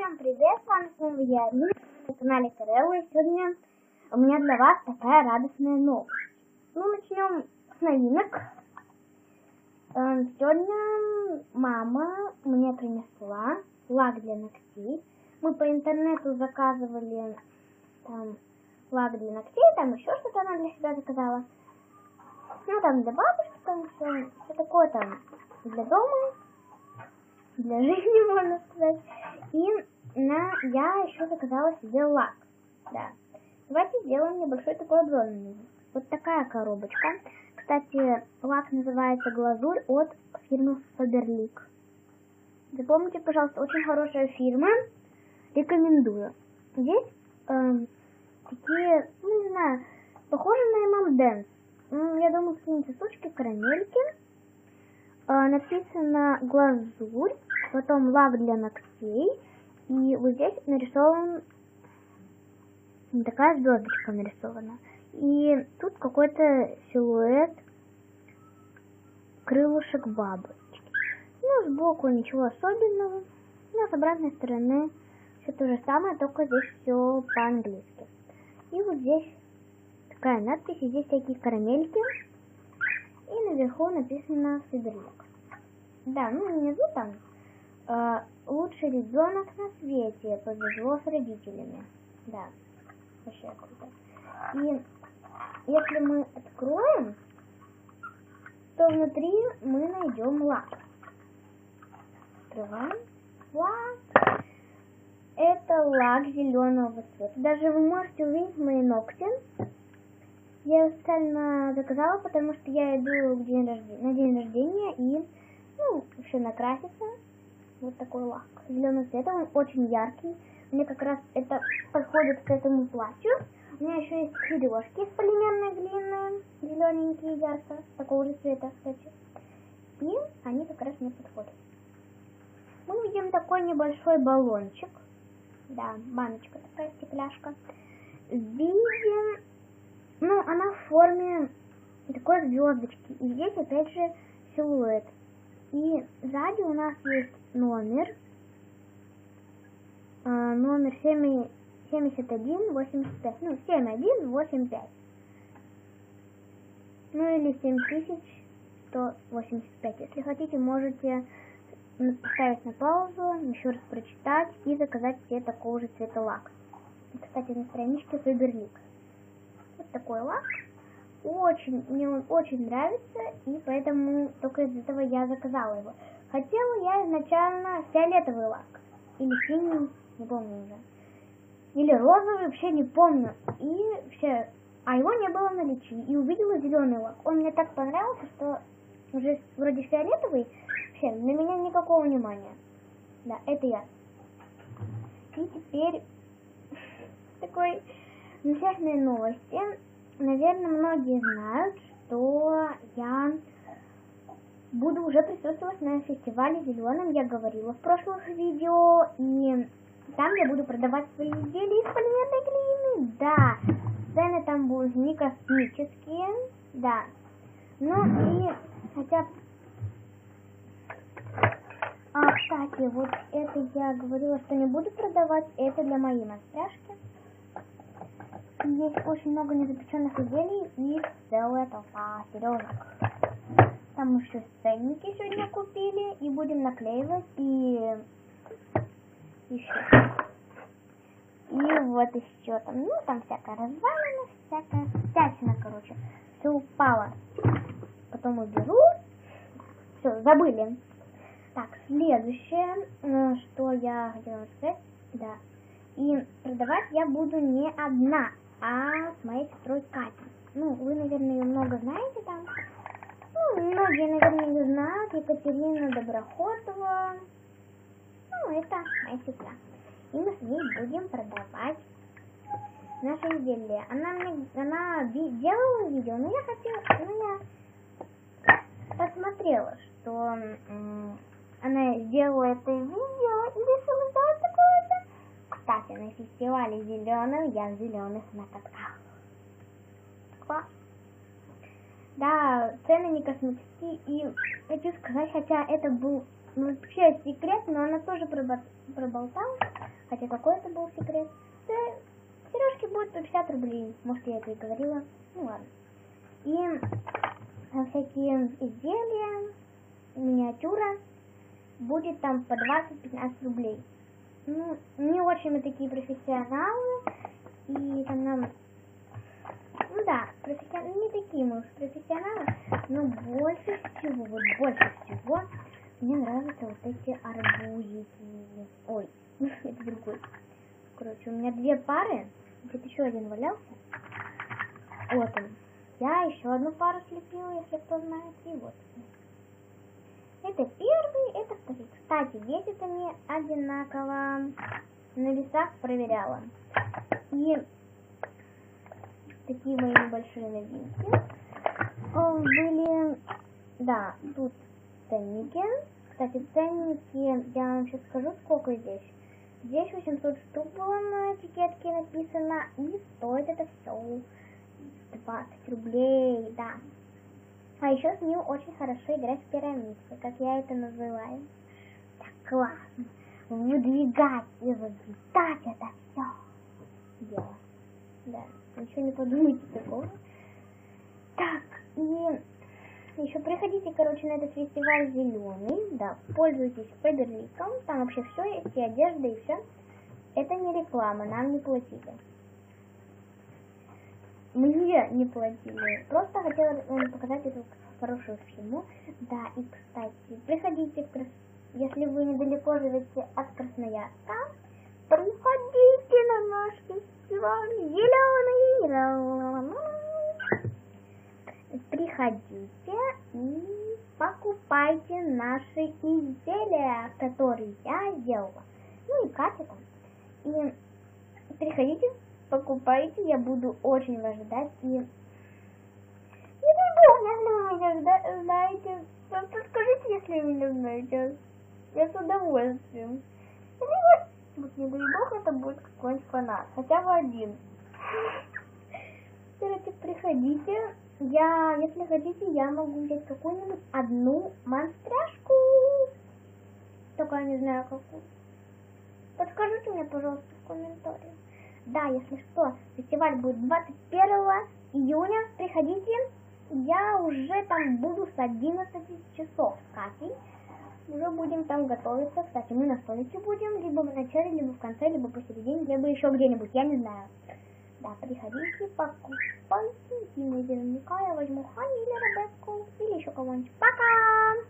Всем привет, с вами снова я, Алина, на канале Карелла, и сегодня у меня для вас такая радостная новость. Ну, начнем с новинок. Э, Сегодня мама мне принесла лак для ногтей. Мы по интернету заказывали там лак для ногтей, там еще что-то она для себя заказала. Ну, там для бабушки, там все, все такое там для дома, для жизни, можно сказать. И на, я еще заказала себе лак. Да. Давайте сделаем небольшой такой обзор. Вот такая коробочка. Кстати, лак называется глазурь от фирмы Faberlic. Запомните, пожалуйста, очень хорошая фирма. Рекомендую. Здесь эм, такие, ну не знаю, похожи на M&M's. Ну, я думаю, какие-нибудь сучки, карамельки. Э, написано глазурь, потом лак для ногтей. И вот здесь нарисован такая звездочка нарисована. И тут какой-то силуэт крылышек бабочки. Ну, сбоку ничего особенного. Но с обратной стороны все то же самое, только здесь все по-английски. И вот здесь такая надпись, и здесь такие карамельки. И наверху написано Фиберлик. Да, ну внизу там э, лучший ребенок на свете, повезло с родителями. Да, вообще круто. И если мы откроем, то внутри мы найдем лак. Открываем. Лак. Это лак зеленого цвета. Даже вы можете увидеть мои ногти. Я специально заказала, потому что я иду день рождения, на день рождения и ну, еще накраситься. Вот такой лак. Зеленого цвета, он очень яркий. Мне как раз это подходит к этому платью. У меня еще есть сережки с полимерной глины, зелененькие, ярко, такого же цвета, кстати. И они как раз мне подходят. Мы видим такой небольшой баллончик. Да, баночка такая, стекляшка. Видим, ну, она в форме такой звездочки. И здесь опять же силуэт. И сзади у нас есть номер. Э, номер 7, 7185. Ну, 7185. Ну или 7185. Если хотите, можете поставить на паузу, еще раз прочитать и заказать себе такого же цвета лак. Кстати, на страничке Faberlic. Вот такой лак очень, мне он очень нравится, и поэтому только из этого я заказала его. Хотела я изначально фиолетовый лак, или синий, не помню уже, или розовый, вообще не помню, и все, а его не было в наличии, и увидела зеленый лак. Он мне так понравился, что уже вроде фиолетовый, вообще на меня никакого внимания. Да, это я. И теперь такой замечательные новости наверное, многие знают, что я буду уже присутствовать на фестивале Зеленым. Я говорила в прошлых видео, и там я буду продавать свои изделия из полимерной глины. Да, цены там будут не космические, да. Ну и хотя... А, кстати, вот это я говорила, что не буду продавать, это для моей мастершки. Есть очень много незапеченных изделий и целая толпа сережек. Там еще ценники сегодня купили и будем наклеивать и еще. И вот еще там, ну там всякая развалина, всякая всячина, короче. Все упало. Потом уберу. Все, забыли. Так, следующее, э, что я хотела сказать, да. И продавать я буду не одна а с моей сестрой Катей. Ну, вы, наверное, ее много знаете там. Ну, многие, наверное, знают. Екатерина Доброходова. Ну, это моя сестра. И мы с ней будем продавать наши изделия. Она мне, она делала видео, но я хотела, ну, я посмотрела, что она сделала это видео и решила сделать такое же. Кстати, на фестивале зеленым я в зеленых на. Класс. Да, цены не космические. И хочу сказать, хотя это был ну, вообще секрет, но она тоже проболтал. Хотя какой это был секрет. Да, сережки будут по 50 рублей. Может, я это и говорила. Ну ладно. И э, всякие изделия, миниатюра будет там по 20-15 рублей. Ну, не очень мы такие профессионалы. И там нам... Ну да, мы уж профессионалы, но больше всего, вот больше всего мне нравятся вот эти арбузики. Ой, это другой. Короче, у меня две пары. Где-то еще один валялся. Вот он. Я еще одну пару слепила, если кто знает. И вот. Это первый, это второй. Кстати, весят они одинаково. На весах проверяла. И такие мои небольшие новинки. Были, да, тут ценники. Кстати, ценники, я вам сейчас скажу, сколько здесь. Здесь 800 штук было на этикетке написано, и стоит это все 20 рублей, да. А еще с ним очень хорошо играть в пирамидку, как я это называю. Так классно. Выдвигать и разлетать это все. Дело. Да, ничего не подумайте такого. Так, и еще приходите, короче, на этот фестиваль зеленый, да, пользуйтесь Фаберликом, там вообще все есть, и одежда, и все. Это не реклама, нам не платили. Мне не платили, просто хотела вам показать эту хорошую схему. Да, и, кстати, приходите, если вы недалеко живете от Красноярска, приходите на наш фестиваль зеленый приходите и покупайте наши изделия, которые я сделала. Ну и Катя. И приходите, покупайте, я буду очень вас ждать. И если вы меня знаете, просто скажите, если вы меня знаете. Я с удовольствием. Если вот не дай бог, это будет какой-нибудь фанат, хотя бы один. Приходите, я, если хотите, я могу взять какую-нибудь одну монстряшку. Только я не знаю какую. Подскажите мне, пожалуйста, в комментариях. Да, если что, фестиваль будет 21 июня. Приходите. Я уже там буду с 11 часов с Катей. Уже будем там готовиться. Кстати, мы на столике будем. Либо в начале, либо в конце, либо посередине, либо еще где-нибудь. Я не знаю. Приходите, покупайте. И наверняка я возьму Хани или Ребекку, или еще кого-нибудь. Пока!